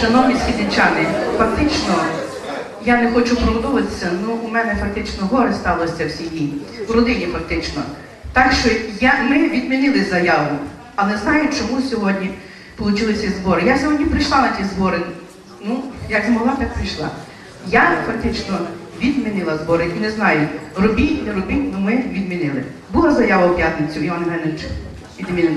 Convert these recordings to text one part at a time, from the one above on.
Шановні східничани, фактично, я не хочу проводуватися, ну у мене фактично горе сталося в сім'ї, в родині фактично. Так що я, ми відмінили заяву, а не знаю, чому сьогодні вийшли ці збори. Я сьогодні прийшла на ті збори. Ну, як змогла, так прийшла. Я фактично відмінила збори і не знаю, робіть, не робіть, але ми відмінили. Була заява в п'ятницю, Іван Євгенович, відмінили.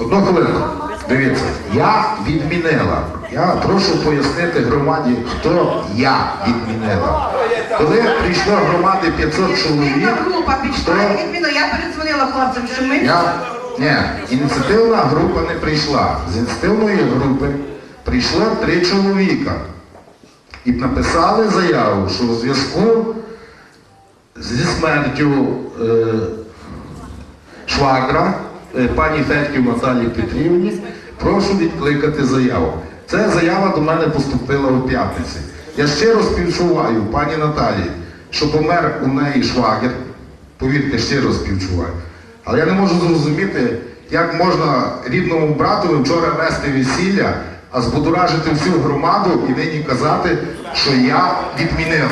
Одну хвилину. Дивіться, я відмінила. Я прошу пояснити громаді, хто я відмінила. Коли прийшло громади 500 чоловік, група пішла, то відміну. Я передзвонила хлопцям, що ми я ні, ініціативна група не прийшла. З ініціативної групи прийшло три чоловіка і написали заяву, що у зв'язку зі смертю е, швагра пані Федьків Наталії Петрівні, прошу відкликати заяву. Ця заява до мене поступила у п'ятниці. Я щиро співчуваю пані Наталії, що помер у неї швагер. Повірте, щиро співчуваю. Але я не можу зрозуміти, як можна рідному братові вчора вести весілля, а збудоражити всю громаду і нині казати, що я відмінила.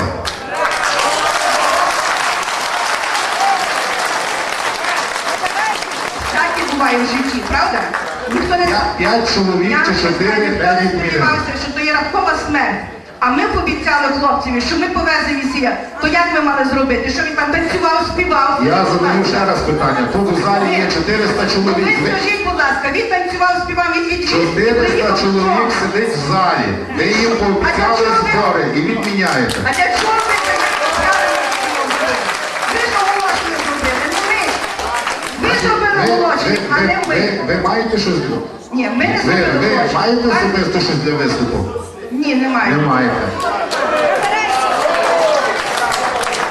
так і буває в житті, правда? Ніхто не п'ять чоловік чи чотири ніхто не сподівався, що то є раптова смерть. А ми пообіцяли хлопцям, що ми повеземо весілля. То як ми мали зробити? Що він там танцював, співав? Я задаю ще раз питання. Тут у залі є 400 чоловік. Ви- скажіть, будь ласка, він танцював, співав, він від 400 чоловік сидить в залі. Ви їм пообіцяли збори і відміняєте. А для чого ви Ви, а ви, не ви, ви маєте щось для Ні, ми не ви, ви маєте особисто щось для виступу? Ні, немає. Не маєте.